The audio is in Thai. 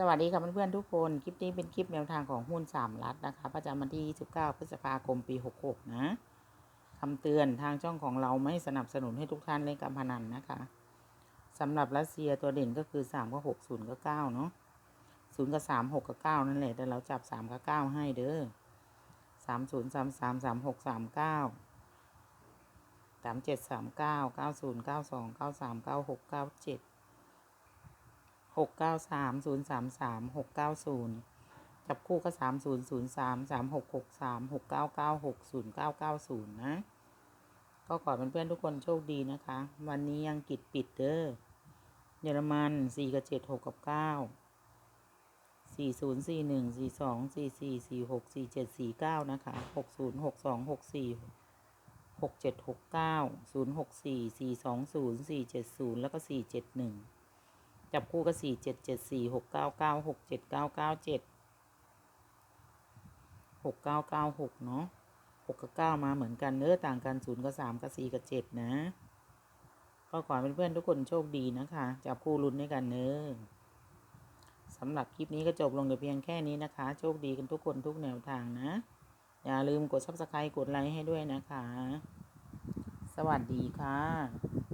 สวัสดีค่ะเพื่อนๆทุกคน คลิปนี้เป็นคลิปแนวทางของหุ้นสามรัฐนะคะ ประจำวันที่ 29 พฤษภาคม ปี 66 นะคำเตือนทางช่องของเราไม่สนับสนุนให้ทุกท่านเล่นการพนันนะคะสำหรับรัสเซียตัวเด่นก็คือ 3 กับ 6 0 กับ 9 เนาะ0 กับ 3 6 กับ 9 นั่นแหละ แต่เราจับ 3 กับ 9 ให้เด้อ3 0 3 3 3 6 3 9 3 7 3 9 9 0 9 2 9 3 9 6 9 7 หกเก้าสามศูนย์สามสามหกเก้าศูนย์จับคู่ก็สามศูนย์ศูนย์สามสามหกหกสามหกเก้าเก้าหกศูนย์เก้าเก้าศูนย์นะ ก็ขอเพื่อนๆทุกคนโชคดีนะคะ วันนี้ยังกิดปิดเด้อเยอรมันสี่กับเจ็ดหกกับเก้าสี่ศูนย์สี่หนึ่งสี่สองสี่สี่สี่หกสี่เจ็ดสี่เก้านะคะหกศูนย์หกสองหกสี่หกเจ็ดหกเก้าศูนย์หกสี่สี่สองศูนย์สี่เจ็ดศูนย์แล้วก็สี่เจ็ดหนึ่ง จับคู่ก็สี่เจ็ดเจ็ดสี่หกเก้าเก้าหกเจ็ดเก้าเก้าเจ็ดหกเก้าเก้าหกเนาะหกกับเก้ามาเหมือนกันเนื้อต่างกันศูนย์กับสามกับสี่กับเจ็ดนะก็ขอเพื่อนๆทุกคนโชคดีนะคะ จับคู่ลุ้นด้วยกันเนื้อสำหรับคลิปนี้ก็จบลงแต่เพียงแค่นี้นะคะ โชคดีกันทุกคนทุกแนวทางนะ อย่าลืมกด subscribe กดไลค์ให้ด้วยนะคะ สวัสดีค่ะ